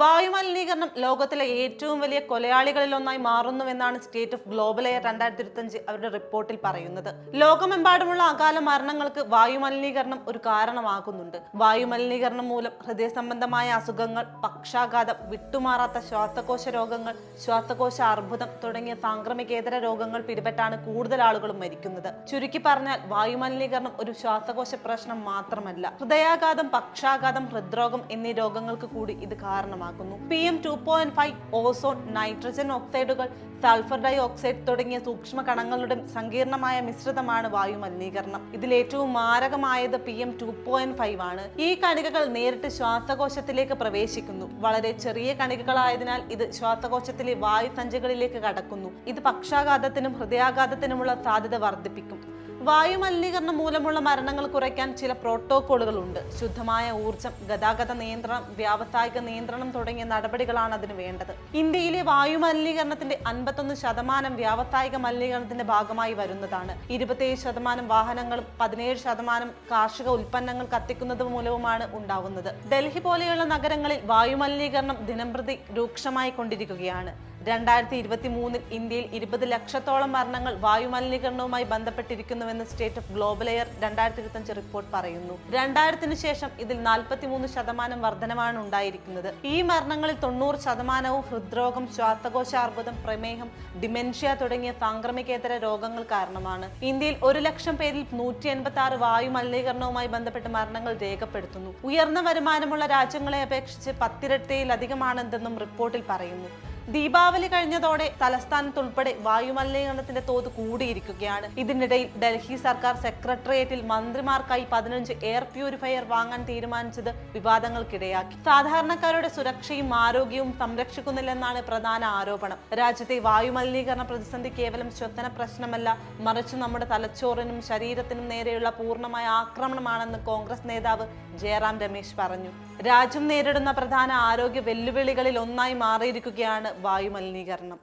വായുമലിനീകരണം ലോകത്തിലെ ഏറ്റവും വലിയ കൊലയാളികളിൽ കൊലയാളികളിലൊന്നായി മാറുന്നുവെന്നാണ് സ്റ്റേറ്റ് ഓഫ് ഗ്ലോബൽ എയർ രണ്ടായിരത്തി ഇരുപത്തഞ്ച് അവരുടെ റിപ്പോർട്ടിൽ പറയുന്നത്. ലോകമെമ്പാടുമുള്ള അകാല മരണങ്ങൾക്ക് വായുമലിനീകരണം ഒരു കാരണമാകുന്നുണ്ട്. വായുമലിനീകരണം മൂലം ഹൃദയ സംബന്ധമായ അസുഖങ്ങൾ പക്ഷാഘാതം വിട്ടുമാറാത്ത ശ്വാസകോശ രോഗങ്ങൾ ശ്വാസകോശ അർബുദം തുടങ്ങിയ സാംക്രമികേതര രോഗങ്ങൾ പിടിപെട്ടാണ് കൂടുതൽ ആളുകളും മരിക്കുന്നത്. ചുരുക്കി പറഞ്ഞാൽ വായുമലിനീകരണം ഒരു ശ്വാസകോശ പ്രശ്നം മാത്രമല്ല. ഹൃദയാഘാതം പക്ഷാഘാതം ഹൃദ്രോഗം എന്നീ രോഗങ്ങൾക്ക് കൂടി ഇത് കാരണമാകുന്നു P M two point five ozone nitrogen ഓക്സൈഡുകൾ sulphur dioxide തുടങ്ങിയ സൂക്ഷ്മ കണങ്ങളുടെ സങ്കീർണമായ മിശ്രിതമാണ് വായു മലിനീകരണം. ഇതിൽ ഏറ്റവും മാരകമായത് P M two point five ആണ്. ഈ കണികകൾ നേരിട്ട് ശ്വാസകോശത്തിലേക്ക് പ്രവേശിക്കുന്നു. വളരെ ചെറിയ കണികകളായതിനാൽ ഇത് ശ്വാസകോശത്തിലെ വായു സഞ്ചികളിലേക്ക് കടക്കുന്നു. ഇത് പക്ഷാഘാതത്തിനും ഹൃദയാഘാതത്തിനുമുള്ള സാധ്യത വർദ്ധിപ്പിക്കും. വായു മലിനീകരണം മൂലമുള്ള മരണങ്ങൾ കുറയ്ക്കാൻ ചില പ്രോട്ടോക്കോളുകൾ ഉണ്ട് ശുദ്ധമായ ഊർജം ഗതാഗത നിയന്ത്രണം വ്യാവസായിക നിയന്ത്രണം തുടങ്ങിയ നടപടികളാണ് അതിന് വേണ്ടത്. ഇന്ത്യയിലെ വായുമലിനീകരണത്തിന്റെ അൻപത്തൊന്ന് ശതമാനം വ്യാവസായിക മലിനീകരണത്തിന്റെ ഭാഗമായി വരുന്നതാണ്. ഇരുപത്തിയേഴ് ശതമാനം വാഹനങ്ങളും പതിനേഴ് ശതമാനം കാർഷിക ഉൽപ്പന്നങ്ങൾ കത്തിക്കുന്നത് മൂലവുമാണ് ഉണ്ടാവുന്നത്. ഡൽഹി പോലെയുള്ള നഗരങ്ങളിൽ വായുമലിനീകരണം ദിനംപ്രതി രൂക്ഷമായി കൊണ്ടിരിക്കുകയാണ്. രണ്ടായിരത്തി ഇരുപത്തി മൂന്നിൽ ഇന്ത്യയിൽ ഇരുപത് ലക്ഷത്തോളം മരണങ്ങൾ വായുമലിനീകരണവുമായി ബന്ധപ്പെട്ടിരിക്കുന്നുവെന്ന് സ്റ്റേറ്റ് ഓഫ് ഗ്ലോബൽ എയർ രണ്ടായിരത്തി ഇരുപത്തഞ്ച് റിപ്പോർട്ട് പറയുന്നു. രണ്ടായിരത്തിന് ശേഷം ഇതിൽ നാൽപ്പത്തിമൂന്ന് ശതമാനം വർധനമാണ് ഉണ്ടായിരിക്കുന്നത്. ഈ മരണങ്ങളിൽ തൊണ്ണൂറ് ശതമാനവും ഹൃദ്രോഗം ശ്വാസകോശാർബുദം പ്രമേഹം ഡിമെൻഷ്യ തുടങ്ങിയ സാംക്രമികേതര രോഗങ്ങൾ കാരണമാണ്. ഇന്ത്യയിൽ ഒരു ലക്ഷം പേരിൽ നൂറ്റി എൺപത്തി ആറ് വായു മലിനീകരണവുമായി ബന്ധപ്പെട്ട് മരണങ്ങൾ രേഖപ്പെടുത്തുന്നു. ഉയർന്ന വരുമാനമുള്ള രാജ്യങ്ങളെ അപേക്ഷിച്ച് പത്തിരട്ടയിലധികമാണെന്നും റിപ്പോർട്ടിൽ പറയുന്നു. ദീപാവലി കഴിഞ്ഞതോടെ തലസ്ഥാനത്തുൾപ്പെടെ വായുമലിനീകരണത്തിന്റെ തോത് കൂടിയിരിക്കുകയാണ്. ഇതിനിടയിൽ ഡൽഹി സർക്കാർ സെക്രട്ടേറിയറ്റിൽ മന്ത്രിമാർക്കായി പതിനഞ്ച് എയർ പ്യൂരിഫയർ വാങ്ങാൻ തീരുമാനിച്ചത് വിവാദങ്ങൾക്കിടയാക്കി. സാധാരണക്കാരുടെ സുരക്ഷയും ആരോഗ്യവും സംരക്ഷിക്കുന്നില്ലെന്നാണ് പ്രധാന ആരോപണം. രാജ്യത്തെ വായുമലിനീകരണ പ്രതിസന്ധി കേവലം ശ്വസന പ്രശ്നമല്ല മറിച്ച് നമ്മുടെ തലച്ചോറിനും ശരീരത്തിനും നേരെയുള്ള പൂർണമായ ആക്രമണമാണെന്ന് കോൺഗ്രസ് നേതാവ് ജയറാം രമേശ് പറഞ്ഞു. രാജ്യം നേരിടുന്ന പ്രധാന ആരോഗ്യ വെല്ലുവിളികളിൽ ഒന്നായി മാറിയിരിക്കുകയാണ് വായുമലിനീകരണം.